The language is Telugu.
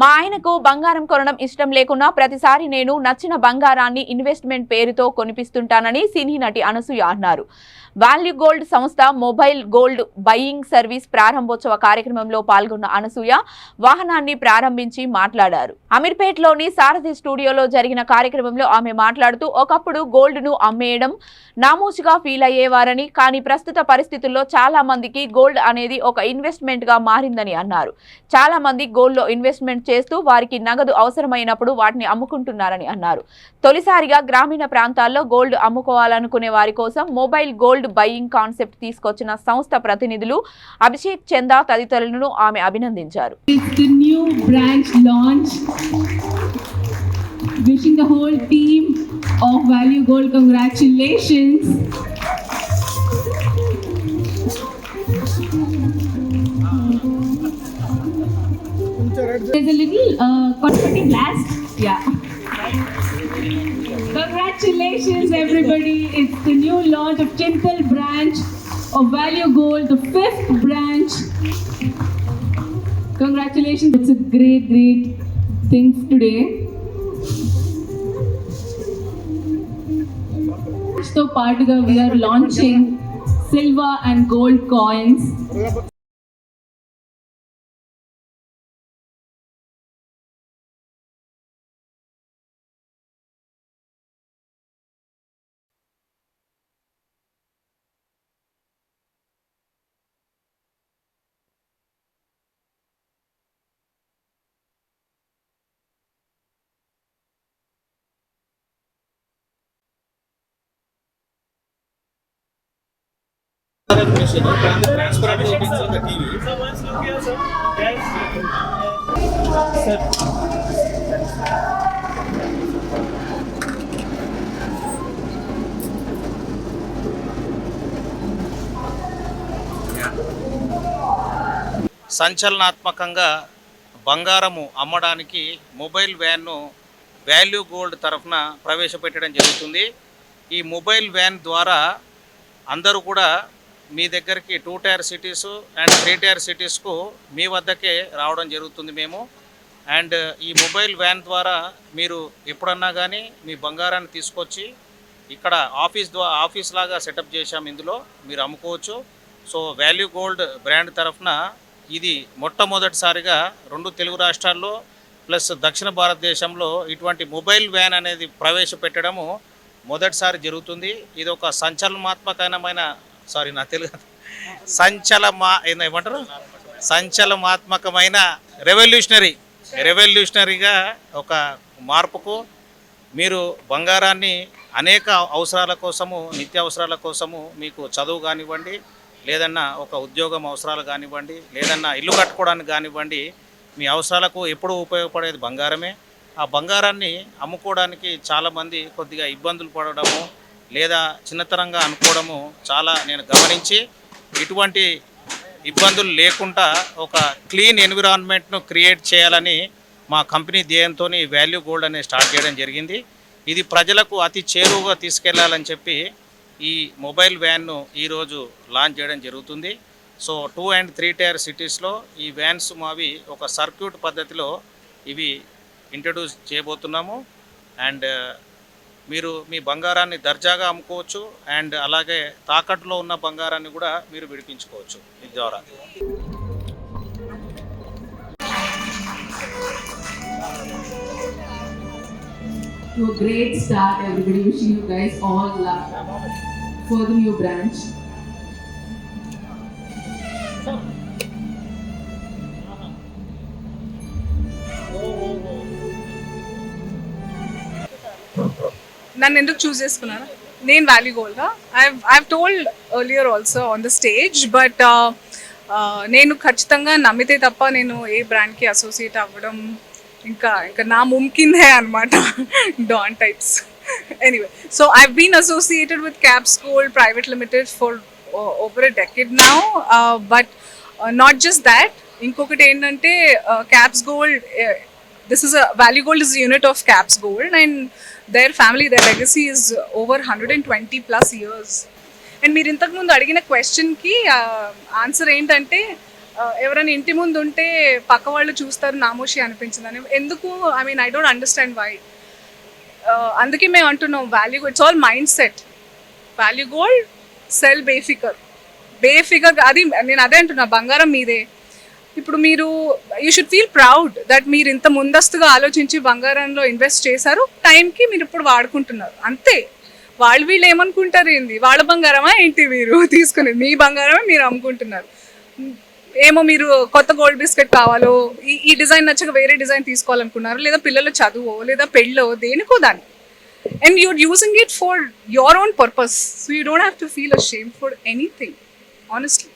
మా ఆయనకు బంగారం కొనడం ఇష్టం లేకున్నా ప్రతిసారి నేను నచ్చిన బంగారాన్ని ఇన్వెస్ట్మెంట్ పేరుతో కొనిపిస్తుంటానని సినీ నటి అనసూయ అన్నారు. వాల్యూ గోల్డ్ సంస్థ మొబైల్ గోల్డ్ బయింగ్ సర్వీస్ ప్రారంభోత్సవ కార్యక్రమంలో పాల్గొన్న అనసూయ వాహనాన్ని ప్రారంభించి మాట్లాడారు. అమీర్పేట్లోని సారథి స్టూడియోలో జరిగిన కార్యక్రమంలో ఆమె మాట్లాడుతూ ఒకప్పుడు గోల్డ్ను అమ్మేయడం నామూచిగా ఫీల్ అయ్యేవారని కానీ ప్రస్తుత పరిస్థితుల్లో చాలా మందికి గోల్డ్ అనేది ఒక ఇన్వెస్ట్మెంట్గా మారిందని అన్నారు. చాలా మంది గోల్డ్లో ఇన్వెస్ట్మెంట్ చేస్తూ వారికి నగదు అవసరమైనప్పుడు వాటిని అమ్ముకుంటున్నారని అన్నారు తొలిసారిగా గ్రామీణ ప్రాంతాల్లో గోల్డ్ అమ్ముకోవాలనుకునే వారి కోసం మొబైల్ గోల్డ్ బయింగ్ కాన్సెప్ట్ తీసుకొచ్చిన సంస్థ ప్రతినిధులు అభిషేక్ చందా తదితరులను ఆమె అభినందించారు Wishing the whole team of Value Gold congratulations. There's a little uh, confetti blast. Yeah. Congratulations, everybody. It's the new launch of Chintal branch of Value Gold, the fifth branch. Congratulations. It's a great, great thing today. So, part of the, we are launching silver and gold coins. సంచలనాత్మకంగా బంగారము అమ్మడానికి మొబైల్ వ్యాన్ను వాల్యూ గోల్డ్ తరఫున ప్రవేశపెట్టడం జరుగుతుంది. ఈ మొబైల్ వ్యాన్ ద్వారా అందరూ కూడా మీ దగ్గరికి two tier cities and three tier సిటీస్కు మీ వద్దకే రావడం జరుగుతుంది మేము. అండ్ ఈ మొబైల్ వ్యాన్ ద్వారా మీరు ఎప్పుడన్నా కానీ మీ బంగారాన్ని తీసుకొచ్చి ఇక్కడ ఆఫీస్ ద్వారా ఆఫీస్ లాగా సెటప్ చేశాం ఇందులో మీరు అమ్ముకోవచ్చు. సో వాల్యూ గోల్డ్ బ్రాండ్ తరఫున ఇది మొట్టమొదటిసారిగా రెండు తెలుగు రాష్ట్రాల్లో ప్లస్ దక్షిణ భారతదేశంలో ఇటువంటి మొబైల్ వ్యాన్ అనేది ప్రవేశపెట్టడము మొదటిసారి జరుగుతుంది. ఇది ఒక సంచలనాత్మకమైన సారీ నా తెలుగు సంచలమా ఏందో ఏమంటారు? సంచలనాత్మకమైన రెవల్యూషనరీ రెవల్యూషనరీగా ఒక మార్పుకు మీరు బంగారాన్ని అనేక అవసరాల కోసము నిత్య అవసరాల కోసము మీకు చదువు కానివ్వండి లేదన్నా ఒక ఉద్యోగం అవసరాలు కానివ్వండి లేదన్నా ఇల్లు కట్టుకోవడానికి కానివ్వండి మీ అవసరాలకు ఎప్పుడు ఉపయోగపడేది బంగారమే. ఆ బంగారాన్ని అమ్ముకోవడానికి చాలామంది కొద్దిగా ఇబ్బందులు పడడము లేదా చిన్నతరంగా అనుకోవడము చాలా నేను గమనించి ఇటువంటి ఇబ్బందులు లేకుండా ఒక క్లీన్ ఎన్విరాన్మెంట్ను క్రియేట్ చేయాలని మా కంపెనీ ధ్యేయంతో వాల్యూ గోల్డ్ అనేది స్టార్ట్ చేయడం జరిగింది. ఇది ప్రజలకు అతి చేరువుగా తీసుకెళ్ళాలని చెప్పి ఈ మొబైల్ వ్యాన్ను ఈరోజు లాంచ్ చేయడం జరుగుతుంది. So two and three tier సిటీస్లో ఈ వ్యాన్స్ మావి ఒక సర్క్యూట్ పద్ధతిలో ఇవి ఇంట్రడ్యూస్ చేయబోతున్నాము. అండ్ మీరు మీ బంగారాన్ని దర్జాగా అమ్ముకోవచ్చు అండ్ అలాగే తాకట్టులో ఉన్న బంగారాన్ని కూడా మీరు విడిపించుకోవచ్చు ఇది ద్వారా To a great start, everybody. Wishing you guys all luck for the new branch. నన్ను ఎందుకు చూస్ చేసుకున్నాను? నేను value gold I I told earlier also on the stage but నేను ఖచ్చితంగా నమ్మితే తప్ప నేను ఏ బ్రాండ్కి అసోసియేట్ అవ్వడం ఇంకా ఇంకా నా ముమ్కిందే అనమాట don types anyway so I been associated with Caps Gold private limited for over a decade now but not just that ఇంకొకటి ఏంటంటే uh, Caps Gold this is a value gold is a unit of caps gold and their family their legacy is over 120 plus years. And మీరు ఇంతకుముందు అడిగిన క్వశ్చన్కి ఆన్సర్ ఏంటంటే ఎవరైనా ఇంటి ముందు ఉంటే పక్క వాళ్ళు చూస్తారు నామోషి అనిపించిందని. ఎందుకు? I mean I don't understand why అందుకే మేము అంటున్నాం value it's all mindset value gold sell బేఫికర్ బేఫికర్ అది నేను అదే అంటున్నా బంగారం మీదే. ఇప్పుడు మీరు you should feel proud that మీరు ఇంత ముందస్తుగా ఆలోచించి బంగారంలో ఇన్వెస్ట్ చేశారు. టైంకి మీరు ఇప్పుడు వాడుకుంటున్నారు. అంతే. వాళ్ళు వీళ్ళు ఏమనుకుంటారు ఏంది? వాళ్ళ బంగారమా ఏంటి మీరు తీసుకునేది మీ బంగారమే మీరు అమ్ముకుంటున్నారు. ఏమో మీరు కొత్త గోల్డ్ బిస్కెట్ కావాలో ఈ ఈ డిజైన్ నచ్చక వేరే డిజైన్ తీసుకోవాలనుకున్నారు లేదా పిల్లల చదువు లేదా పెళ్ళో దేనికో దాన్ని. And you're using it for your own purpose so you don't have to feel a shame for anything honestly